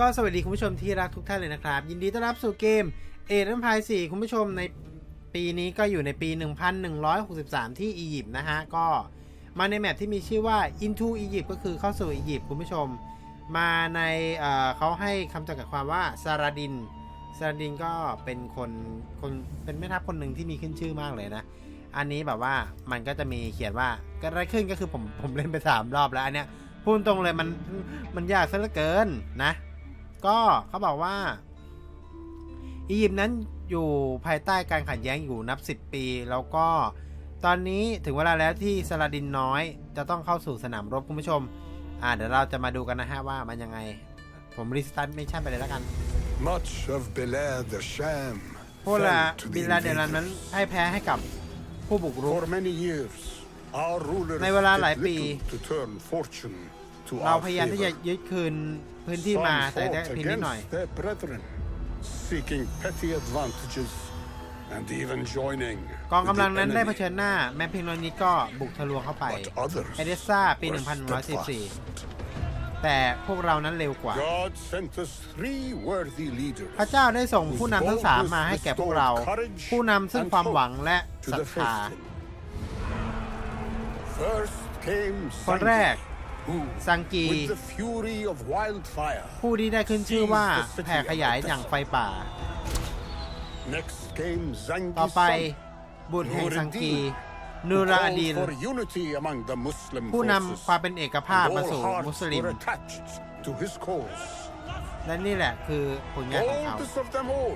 ก็สวัสดีคุณผู้ชมที่รักทุกท่านเลยนะครับ ยินดีต้อนรับสู่เกมเอ e นพาย4คุณผู้ชมในปีนี้ก็อยู่ในปี 1163 ที่อียิปต์นะฮะ ก็มาในแมปที่มีชื่อว่า Into Egypt ก็คือเข้าสู่อียิปต์คุณผู้ชม มาในเเขาให้คำจำกัดความว่าซาราดินซาราดินก็เป็นคนคนเป็นแม่ทัพคนหนึ่งที่มีขึ้นชื่อมากเลยนะ อันนี้แบบว่ามันก็จะมีเขียนว่ากิดอะไรขึ้นก็คือผมผมเล่นไปสามรอบแล้วอันเนี้ยพูดตรงเลยมันมันยากซะเหลือเกินนะ ก็เขาบอกว่า อียิปต์นั้นอยู่ภายใต้การขัดแย้งอยู่นับ 10 ปี แล้วก็ตอนนี้ถึงเวลาแล้วที่ซาลาดินน้อย จะต้องเข้าสู่สนามรบคุณผู้ชม อ่าเดี๋ยวเราจะมาดูกันนะฮะว่ามันยังไง ผมรีสตาร์ทไม่ใช่ไปเลยแล้วกัน Much of Bilad the Sham พวกละ fell to บิ the นลาเดนนั้น invaders. ให้แพ้ให้กับผู้บุกรุก For many years, our rulers ในเวลาหลาย did ปี little to turn fortune to เรา our พยายามที่จะ favor. ยึดคืนพื้นที่ Some มาแต่ได้ fought เพียงนิดหน่อย against their brethren, seeking petty advantages and even joining กองกำลัง with the นั้นได้เผ enemy. ชิญหน้า แม้เพียงน้อยนิดก็บุกทะลวงเข้าไป But others เอเดสซาปี were 1144 steadfast. แต่พวกเรานั้นเร็วกว่า God sent us three worthy leaders พระเจ้าได้ส่งผู้นำทั้งสามมาให้แก่พวกเรา ผู้นำซึ่งความหวังและ to ศรัท the ธา faithful. First came คนแรก Sangi, who, ซังกี with the fury of wildfire, ผู้ที่ได้ขึ้นชื่อว่าแผ่ขยายอย่างไฟป่า next came ต่อ Zangi's ไป son, บุตรแห่งซังกี Nuruddin, นู who ราอ called ดีน for unity among the Muslim ผู้ forces. นำความเป็นเอกภาพ And มา all สู่มุส hearts ลิม were attached to his cause. และนี่แหละคือผลงานของเขา Oldest of them all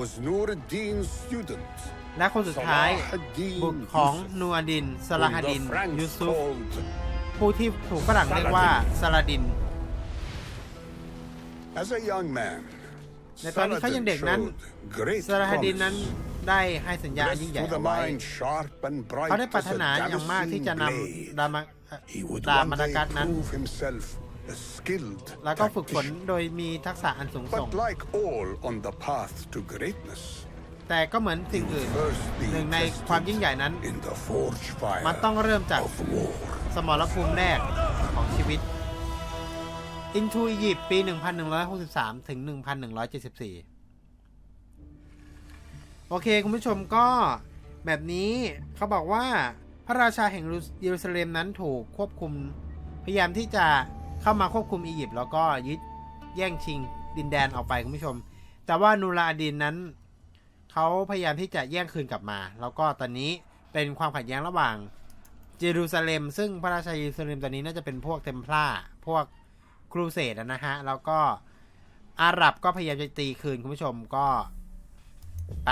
was Nuruddin's student, และคนสุดท้าย Salahuddin บุตรของ Yusuf, นูอาดินส whom ลาฮ the ดิน Franks ยูซุฟ called ผู้ที่ถูกฝรั่งเรียกว่าซาลาดิน As a young man, ในตอนที่เขายังเด็กนั้น Saladin showed great ซาลาฮดิน promise. นั้นได้ให้สัญญาณ Left ยิ่งใหญ่ to the เอาไว้ mind sharp and bright เขาได้ปราร as ถ a นาอย่างมากที่จะ Damascene นำ blade. ดามา He would ดา one มาดา day กัสนั้น prove himself a skilled แล้วก็ฝึกฝน tactician. โดยมีทักษะอันสูงส่ง But like all on the path to greatness, แต่ก็เหมือนสิ่ง he อื่น would first be หนึ่งในความยิ่งใหญ่นั้น tested in the forge fire มันต้องเริ่มจาก of war. สมรภูมิแรกของชีวิต Into Egypt ปี 1163 ถึง 1174 โอเค คุณผู้ชมก็แบบนี้เขาบอกว่าพระราชาแห่งเยรูซาเล็มนั้นถูกควบคุม พยายามที่จะเข้ามาควบคุมอียิปต์แล้วก็ยึดแย่งชิงดินแดนออกไปคุณผู้ชม แต่ว่านูราดีนนั้นเขาพยายามที่จะแย่งคืนกลับมา แล้วก็ตอนนี้เป็นความขัดแย้งระหว่าง เยรูซาเล็ม ซึ่งพระราชาเยรูซาเล็มตอนนี้น่าจะเป็นพวกเทมพลาร์พวกครูเสดนะฮะ แล้วก็อาหรับก็พยายามจะตีคืนคุณผู้ชมก็ไป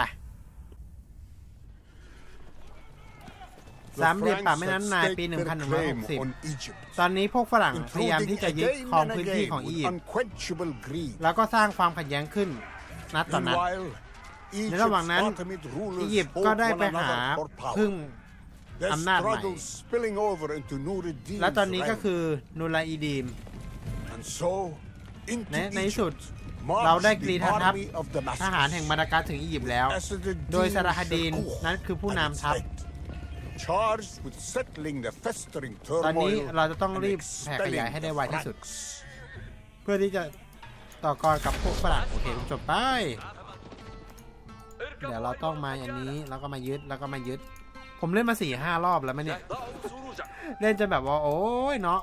สามเหลี่ยมป่าแม่น้ำนายปี 1160 ตอนนี้พวกฝรั่งพยายามที่จะยึดครองพื้นที่ของอียิปต์แล้วก็สร้างความขัดแย้งขึ้น นัดต่อนนัดในระหว่างนั้น อียิปต์ก็ได้ไปหาพึ่ง อำนาจใหม่ struggles spilling over into Nuruddin's และตอนนี้ก็ realm. คือนูราอีดีม And so, into ในในที่สุด Egypt เราได้ marched กรี the ธาทัพ army of ทหาร Damascus. แห่งมาดากัสถึงอียิปต์แล้ว โดยซาราฮดดีนนั้นคือผู้นำทัพ charged with settling the festering ตอนนี้ turmoil เราจะต้อง and รีบแผ่ขยาย expelling ให้ได้ the ไวที่สุด Franks. เพื่อที่จะต่อกรกับพวกฝรั่งโอเคคุณผู้ชมไป เดี๋ยวเราต้องมาอย่างนี้แล้วก็มายึดแล้วก็มายึด ผมเล่นมาสี่ห้ารอบแล้วมั้ยเนี่ย เล่นจนแบบว่า โอ้ยเนาะ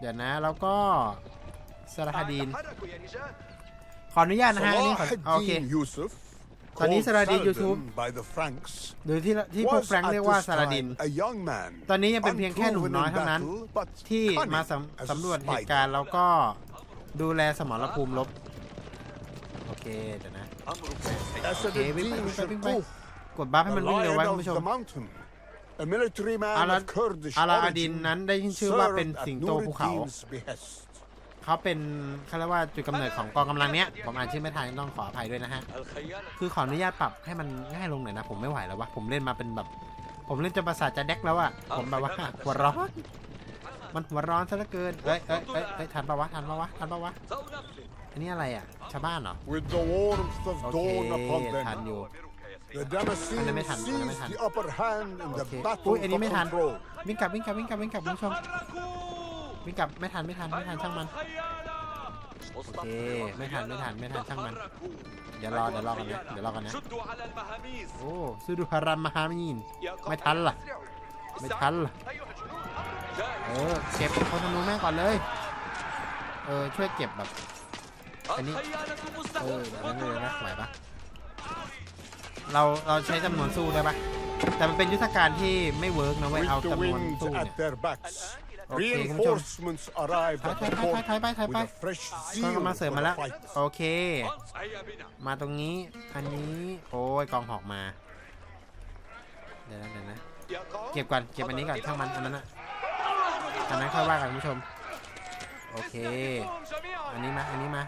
เดี๋ยวนะ แล้วก็ซาราฮดีน ขออนุญาตนะฮะอันนี้ขอโอเค Salahuddin Yusuf ตอนนี้ called ซาราดิน Saladin ยูทูบ by the Franks หรือที่ที่พวก was แฟรงค์ at เรียกว่า this ซาราดิน time a young man ตอนนี้ยังเป็นเพียงแค่หนุ่มน้อย unproven in เท่านั้น battle, but ที่ cunning มา as สำ a สำรวจเหตุ spider. การณ์แล้วก็ดูแลสมรภูมิรบ โอเค เดี๋ยวนะ Asadin วิ่งไปวิ่งไป Shakuf, วิ่งไป กดบัฟให้ the มันวิ่งเร็วไว้ lion คุณ of ผู้ชม the mountain, a military man อารา of Kurdish อาราอดิน origin, นั้นได้ชื่อว่าเป็น served สิง at โตภูเขา Nuruddin's behest. เขาเป็นเขาเรียกว่าจุดกำเนิดของกองกำลังเนี้ย ผมอ่านชื่อไม่ทันต้องขออภัยด้วยนะฮะ คือขออนุญาตปรับให้มันง่ายลงหน่อยนะ ผมไม่ไหวแล้ววะผมเล่นมาเป็นแบบ ผมเล่นจนประสาทจะแดกแล้วอะผมแบบว่าหัวร้อนมันหัวร้อนซะเหลือเกินเอ้ยเอ้ยเอ้ยเอ้ยทันปะวะทันปะวะทันปะวะอันนี้อะไรอะชาวบ้านเหรอ With the warmth of โอเค dawn upon ทัน them, อยู่ the อันนั้ไม่ทันอันนั้ไม่ทัน โอเคอุ้ยอันนี้ไม่ทัน วิ่งกลับวิ่งกลับวิ่งกลับวิ่งกลับคุณผู้ชมวิ่งกลับไม่ทันไม่ทันไม่ทันช่างมัน โอเค ไม่ทันไม่ทันไม่ทันช่างมัน เดี๋ยวรอเดี๋ยวรอกันนะเดี๋ยวรอกันนะ โอ้ซูดูฮารัมมาฮามีนไม่ทันล่ะ ไม่ทันล่ะ เออเก็บคนธนูแม่งก่อนเลย เออช่วยเก็บแบบอันนี้ เออแบบนั้นเลยนะไหวปะ เราเราใช้จำนวนสู้ได้ปะแต่มันเป็นยุทธการที่ไม่เวิร์กนะเว้ยเอาจำนวนสู้เนี่ยโอเคคุณผู้ชมท้ arrived at the port with a fresh ก็มาเสริมมาแล้วโอเค มาตรงนี้ อันนี้ โอ้ยกองหอกมา เดี๋ยวนะเดี๋ยวนะ เก็บก่อน เก็บอันนี้ก่อนข้างมันอันนั้นอะอันนั้นค่อยว่ากันคุณผู้ชม โอเค อันนี้มา อันนี้มา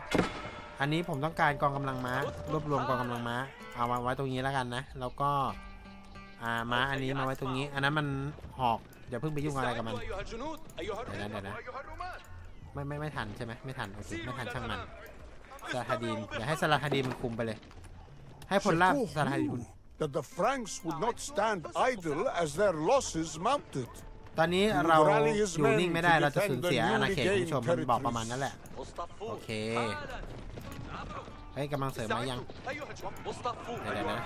อันนี้ผมต้องการกองกำลังม้ารวบรวมกองกำลังม้า เอาไว้ตรงนี้แล้วกันนะ แล้วก็อ่าม้าอันนี้มาไว้ตรงนี้ อันนั้นมันหอกอย่าเพิ่งไปยุ่งอะไรกับมันเดี๋ยวนะเดี๋ยวนะไม่ไม่ไม่ทันใช่ไหมไม่ทันโอเคไม่ทันช่างมันซาฮาดีนอย่าให้ซาฮาดีนมันคุมไปเลย ให้ผลลัพธ์ซาฮาดีน that the Franks would not stand idle as their losses mounted ตอนนี้เราอยู่นิ่งไม่ได้เราจะสูญเสียอาณาเขตผู้ชมมันบอกประมาณนั้นแหละ โอเค เฮ้ยกำลังเสริมมายังเดี๋ยวยวนะ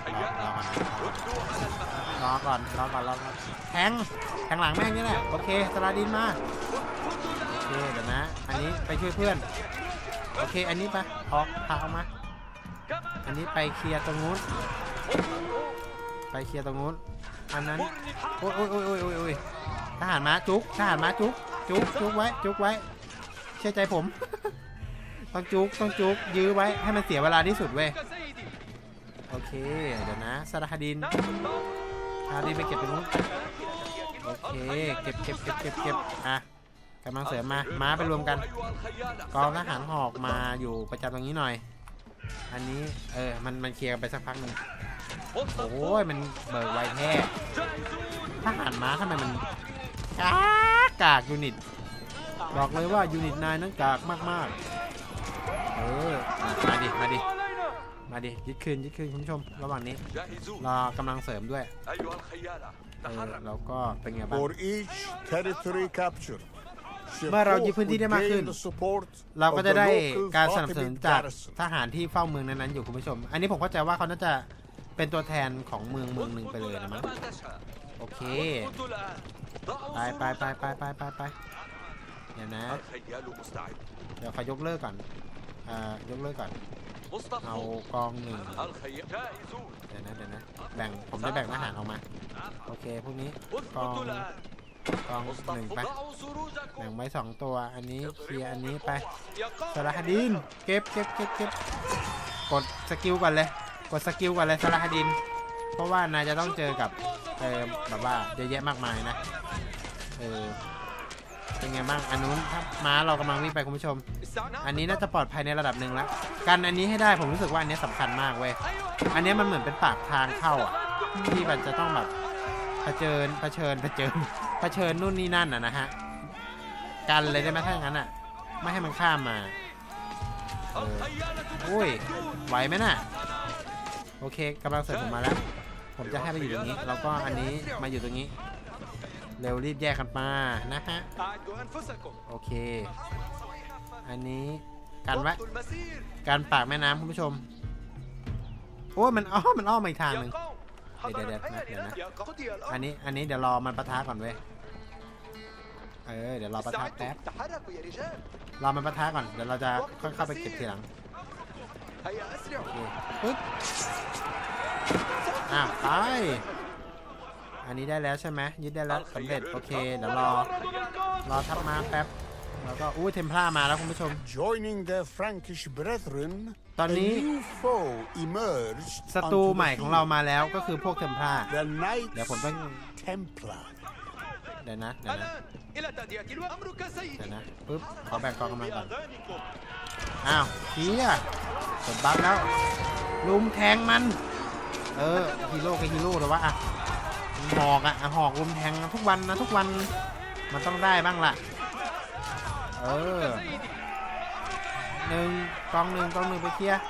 รอรอก่อนรอก่อนรอก่อนรอก่อนแทงแทงหลังแม่งนี่แหละโอเคสลาดินมาโอเคเดี๋ยวนะ อันนี้ไปช่วยเพื่อนโอเค อันนี้ปะออกพาออามาอันนี้ไปเคลียร์ตรงนู้นไปเคลียร์ตรงนู้นอันนั้นโอ้ยโอ้ยโอ้ยโอ้ยโอ้ยทหารม้าจุกทหารม้าจุกจุกจุกไว้จุกไว้ เชื่อใจผม ต้องจุกต้องจุกยื้อไว้ให้มันเสียเวลาที่สุดเว้ยโอเคเดี๋ยวนะซาฮาดินซาฮาดินไปเก็บไปนู้นโอเคเก็บเก็บเก็บเก็บเก็บอะกำลังเสริมมาม้าไปรวมกันกองทหารหอกมาอยู่ประจำตรงนี้หน่อย อันนี้เออมันมันเคลียร์ไปสักพักหนึ่งโอ้ยมันเบิกไวแท้ทหารม้าทำไมมันกากกากยูนิต บอกเลยว่ายูนิตนายนั้นกากมากๆ ดิ มาดิยึดคืนยึดคืนคุณผู้ชมระหว่างนี้เรากำลังเสริมด้วยแล้วก็เป็นไงบ้างเมื่อเรายึดพื้นที่ได้มากขึ้นเราก็จะได้การสนับสนุนจากทหารที่เฝ้าเมืองนั้นๆอยู่คุณผู้ชม อันนี้ผมเข้าใจว่าเขาน่าจะเป็นตัวแทนของเมืองเมืองหนึ่งไปเลยนะมั้งโอเค ไปไปไปไปไปไปไปเดี๋ยวนะ เดี๋ยวขอยกเลิกก่อน อ่า ยกเลิกก่อน เอากองหนึ่งเดี๋ยวนะเดี๋ยวนะแบ่งผมได้แบ่งทหารออกมา โอเคพวกนี้กองกองหนึ่งไปแบ่งไว้สองตัวอันนี้เคลียอันนี้ไปสารหดินเก็บเก็บเก็บเก็บกดสกิลก่อนเลยกดสกิลก่อนเลยสารหดิน เพราะว่านายจะต้องเจอกับเออแบบว่าเยอะแยะมากมายนะเออ เป็นไงบ้างอันนู้นถ้าม้าเรากำลังวิ่งไปคุณผู้ชม อันนี้น่าจะปลอดภัยในระดับหนึ่งแล้วกันอันนี้ให้ได้ผมรู้สึกว่าอันนี้สำคัญมากเว้ยอันนี้มันเหมือนเป็นปากทางเข้าอะที่มันจะต้องแบบเผชิญเผชิญเผชิญเผชิญนู่นนี่นั่นอะนะฮะกันเลยได้ไหมถ้างั้นอะ ไม่ให้มันข้ามมาเออโอ้ยไหวไหมน่ะโอเคกำลังเสริมผมมาแล้ว ผมจะให้ไปอยู่ตรงนี้ แล้วก็อันนี้มาอยู่ตรงนี้ เร็วรีบแยกกันมานะฮะ โอเค อันนี้กันไว้การปากแม่น้ำคุณผู้ชม โอ้มันอ้อมันอ้อมอีกทางหนึ่งเดี๋ยวเดี๋ยวนะเดี๋ยวนะอันนี้อันนี้เดี๋ยวรอมันประทะก่อนเว้ยเออเดี๋ยวรอประทะแป๊บรอมันประทะก่อนเดี๋ยวเราจะค่อยเข้าไปเก็บทีหลังปึ๊บอ้าไป อันนี้ได้แล้วใช่ไหมยึดได้แล้วสำเร็จโอเคเดี๋ยวรอรอทัพมาแป๊บแล้วก็อู้เทมพลามาแล้วคุณผู้ชม Joining the Frankish brethren ตอนนี้ศัตรูใหม่ของเรามาแล้วก็คือพวกเทมพลาเดี๋ยวผมต้องเดี๋ยวนะเดี๋ยวนะเดี๋ยวนะปึ๊บขอแบ่งกองกำลังก่อนอ้าวเฮียสมบัตแล้วลุมแทงมัน เออฮีโร่กับฮีโร่หรือวะอะ หอกอะหอกลมแทงทุกวันนะทุกวันมันต้องได้บ้างล่ะ เออหนึ่งกองหนึ่งกองหนึ่งไปเคลียร์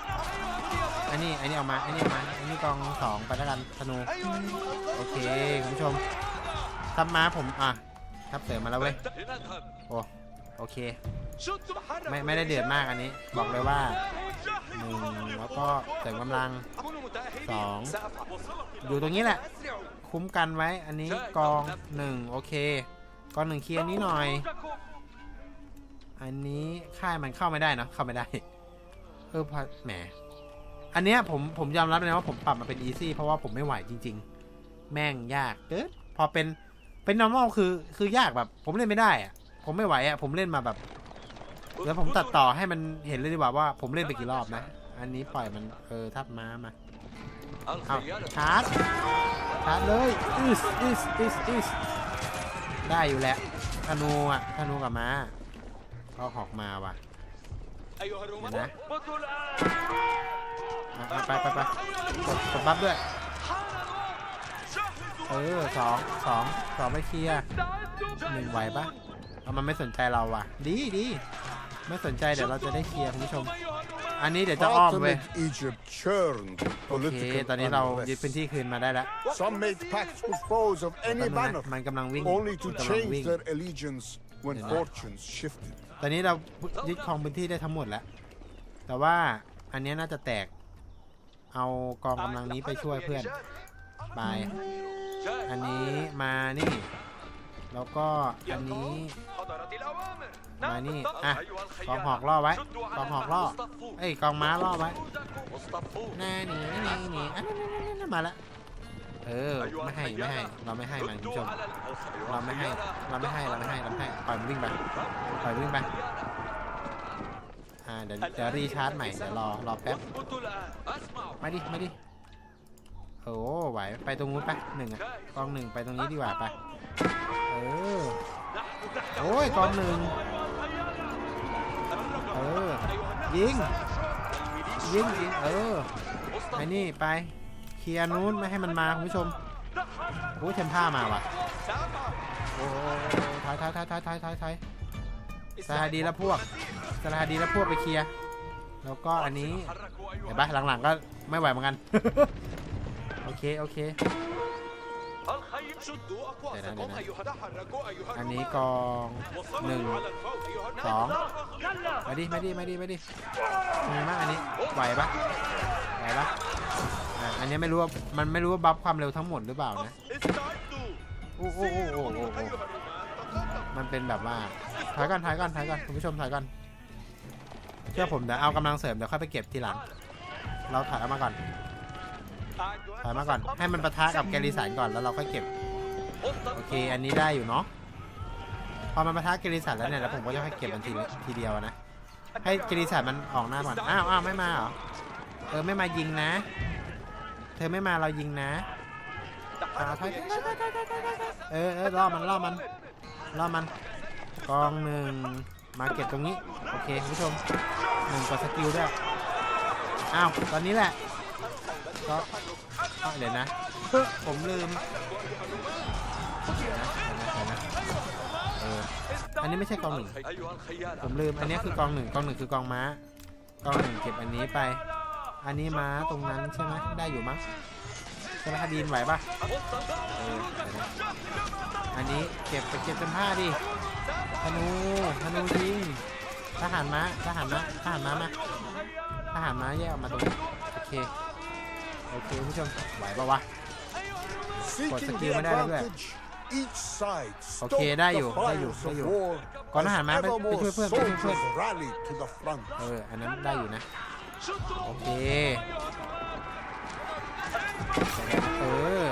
อันนี้อันนี้ออกมาอันนี้ออกมาอันนี้กองสองไปแล้วกันธนูโอเคคุณชมทับมาผมอะทับเสริมมาแล้วเว้ยโอ้โอเค ไม่ไม่ได้เดือดมากอันนี้ บอกเลยว่าหนึ่งแล้วก็เสริมกำลังสองอยู่ตรงนี้แหละ คุ้มกันไว้ อันนี้กองหนึ่งโอเค กองหนึ่งเคลียร์นี้หน่อย อันนี้ค่ายมันเข้าไม่ได้เนอะเข้าไม่ได้ เออพอแหม อันเนี้ยผมผมยอมรับเลยนะว่าผมปรับมาเป็นอีซี่เพราะว่าผมไม่ไหวจริง ๆ แม่งยากเกินพอเป็นเป็น normal คือคือยากแบบ ผมเล่นไม่ได้อะผมไม่ไหวอะผมเล่นมาแบบแล้วผมตัดต่อให้มันเห็นเลยดีกว่าว่าผมเล่นไปกี่รอบนะ อันนี้ปล่อยมันเออทับม้ามา เอาชาร์จชาร์จเลยอิสอิสอิสอิสได้อยู่แล้วธนูอะธนูกับมาก็หอกมาว่ะเห็นนะไปไปไปกดบัฟด้วยเออสองสองสองไม่เคลียร์หนึ่งไหวปะเอามันไม่สนใจเราว่ะ ดีดีไม่สนใจเดี๋ยวเราจะได้เคลียร์คุณผู้ชม อันนี้เดี๋ยวจะอ้อมเว้ย Ultimate Egypt churned โอเค political ตอนนี้เรายึด unrest. พื้นที่คืนมาได้แล้ว Some made pacts with foes of แป๊บ any นึงนะ banner, มันกำลังวิ่ง only to กำลังวิ่ง change their allegiance when Then I- fortunes shifted. ตอนนี้เรายึดครองพื้นที่ได้ทั้งหมดแล้ว แต่ว่าอันเนี้ยน่าจะแตก เอากองกำลังนี้ไปช่วยเพื่อน ไป อันนี้มานี่ แล้วก็อันนี้มานี่อะกองหอกล่อไว้กองหอกล่อไอ้กองม้าล่อไว้นี่านี่นี่นีอันนั้นมาละเออไม่ให้ไม่ให้เราไม่ให้มันคุณผู้ชมเราไม่ให้เราไม่ให้เราไม่ให้เราไม่ให้ปล่อยมันวิ่งไปปล่อยวิ่งไปอ่าเดี๋ยวจะรีชาร์จใหม่เดี๋ยวรอรอแป๊บไม่ดิไม่ดิโอ้ไหวไปตรงนู้นไปหนึ่งอะกองหนึ่งไปตรงนี้ดีกว่าไป เออ โอ้ยกองหนึ่งเออ ยิง ยิงยิงเออไอ้นี่ไป เคลียร์นู้นไม่ให้มันมาคุณผู้ชมโอ้ยเทมผ้ามาว่ะ โอ้ถอยถอยถอยถอยถอยถอยถอยสลาดีแล้วพวกสลาดีแล้วพวกไปเคลียร์ แล้วก็อันนี้ เห็นปะหลังๆก็ไม่ไหวเหมือนกัน โอเค โอเค อันนี้กองหนึ่งสองมาดิมาดิมาดิมาดิมีมากอันนี้ไหวปะไหวปะอันนี้ไม่รู้ว่ามันไม่รู้ว่าบัฟความเร็วทั้งหมดหรือเปล่านะโอ้โอ้โอ้โอ้โอ้โอ้มันเป็นแบบว่าถอยก่อนถอยก่อนถอยก่อนคุณผู้ชมถอยก่อนเชื่อผมเดี๋ยวเอากำลังเสริมเดี๋ยวค่อยไปเก็บทีหลัง เราถอยเอามาก่อนถอยมาก่อนให้มันปะทะกับแกลิสันก่อนแล้วเราค่อยเก็บ โอเค อันนี้ได้อยู่เนาะ พอมันปะทะแกลิสันแล้วเนี่ยแล้วผมก็จะให้เก็บมันทีทีเดียวนะ ให้แกลิสันมันออกหน้าก่อน อ้าวอ้าวไม่มาเหรอ เออไม่มายิงนะ เธอไม่มาเรายิงนะอาถอยเออเออล่อมันล่อมันล่อมัน กองหนึ่งมาเก็บตรงนี้ โอเคคุณผู้ชมหนึ่งกดสกิลด้วย อ้าว ตอนนี้แหละก็เดี๋ยวนะ ผมลืม เอออันนี้ไม่ใช่กองหนึ่งผมลืมอันนี้คือกองหนึ่งกองหนึ่งคือกองม้ากองหนึ่งเก็บอันนี้ไป อันนี้ม้าตรงนั้นใช่ไหมได้อยู่มั้งจะมาดีนไหวปะอันนี้เก็บไปเก็บเป็นผ้าดิธนูธนูยิงทหารม้าทหารม้าทหารม้ามาทหารม้าแยกออกมาตรงนี้โอเคโอเคผู้ชมไหวปะวะกดสกิลไม่ได้ด้วย โอเค stoked ได้ the อยู่ได้อยู่ fires ได้ of อยู่ war ก่อนท as หารม้าไป ever ไป more ช่วยเพื่อนไปช่วยเพื่อน soldiers rallied to the front. เอออันนั้นได้อยู่นะ โอเคเออ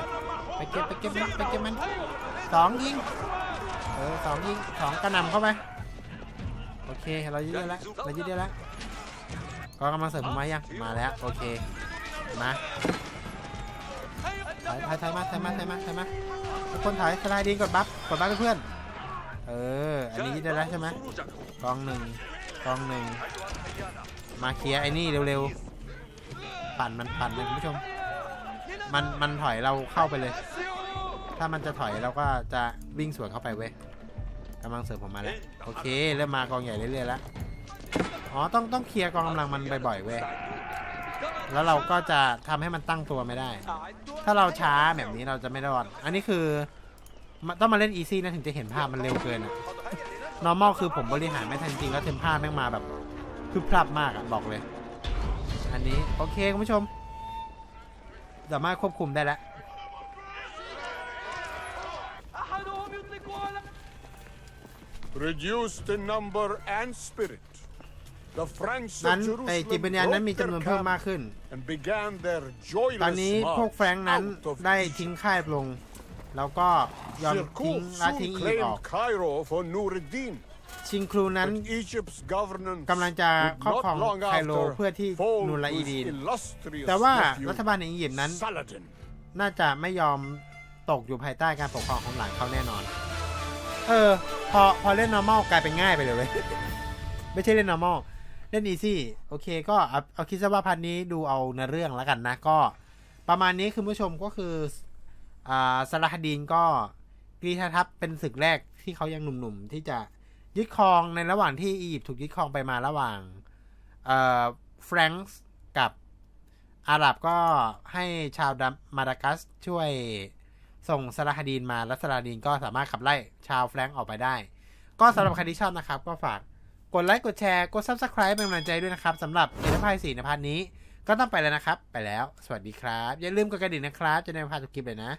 ไปเก็บไปเก็บมันไปเก็บมันสองยิงเออสองยิงสองกระหน่ำเข้าไปโอเคเรายืดได้แล้วเรายืดได้แล้วกองกำลังเสริมผมมายังมาแล้วโอเคมาถ่ายถ่ายถ่ายมาถ่ายมาถ่ายมาถ่ายมาทุก คนถ่ายสไลด์ดีกดบัฟกดบัฟเพื่อน เออ อันนี้ได้แล้วใช่ไหมกองหนึ่งกองหนึ่ง มาเคลียร์ไอ้นี่เร็วๆ ปั่นมันปั่นเลยคุณผู้ชม มันมันถอยเราเข้าไปเลย ถ้ามันจะถอยเราก็จะวิ่งสวนเข้าไปเว้ยกำลังเสริมผมมาแล้ว โอเค เริ่มมากองใหญ่เรื่อยๆแล้ว อ๋อ ต้องต้องเคลียร์กองกำลังมันบ่อยๆเว้ย แล้วเราก็จะทำให้มันตั้งตัวไม่ได้ ถ้าเราช้าแบบนี้เราจะไม่รอด อันนี้คือต้องมาเล่นอีซี่นะถึงจะเห็นภาพมันเร็วเกินอะ normal คือผมบริหารไม่ทันจริงแล้วเทมผ้าแม่งมาแบบคือพลาดมากอะบอกเลย อันนี้โอเคคุณผู้ชม สามารถควบคุมได้แล้ว Reduce the number and spirit. นั้ of นไอ Jerusalem จิตวิญญาณนั้นมี broke จำนวน their เพิ่ม camp มากขึ้น and began their ตอน joyless นี้พวก march แฟรงค์นั้น out of ได้ Egypt. ทิ้งค่ายลง แล้วก็ยอมทิ้ง Sirkuf ละทิ้ง soon อียิปต์ออก claimed Cairo for Nuruddin, ชิงครูนั้น but Egypt's governance กำลังจะ would ครอบครอง not long ไคโร after เพื่อที่ fall นู to ร his อีดีน illustrious แต่ว่า nephew, รัฐบาลในอียิปต์นั้น Saladin. น่าจะไม่ยอมตกอยู่ภายใต้การปกครองของหลานเขาแน่นอน เออ พอพอเล่น normal กลายเป็นง่ายไปเลยเว้ย ไม่ใช่เล่น normal เล่น easy โอเคก็เอาเอาคิดซะว่าพันนี้ดูเอาเนื้อเรื่องแล้วกันนะก็ประมาณนี้คือผู้ชมก็คืออ่าซาลาฮดีนก็กรีธาทัพเป็นศึกแรกที่เขายังหนุ่มๆ ที่จะยึดครองในระหว่างที่อียิปต์ถูกยึดครองไปมาระหว่างเอ่อแฟรงก์กับอาหรับก็ให้ชาวดมาดากัสช่วยส่งซาลาฮดีนมาและซาลาฮดดีนก็สามารถขับไล่ชาวแฟรงก์ออกไปได้ ก็สำหรับใครที่ชอบนะครับ ก็ฝาก กดไลค์กดแชร์กด Subscribe เป็นกำลังใจด้วยนะครับสำหรับเอเ p น r สี่นพาร์ทนี้ ก็ต้องไปแล้วนะครับ ไปแล้ว สวัสดีครับ อย่าลืมกดกระดิ่งนะครับ จะได้ไม่พลาดทุกคลิปเลยนะ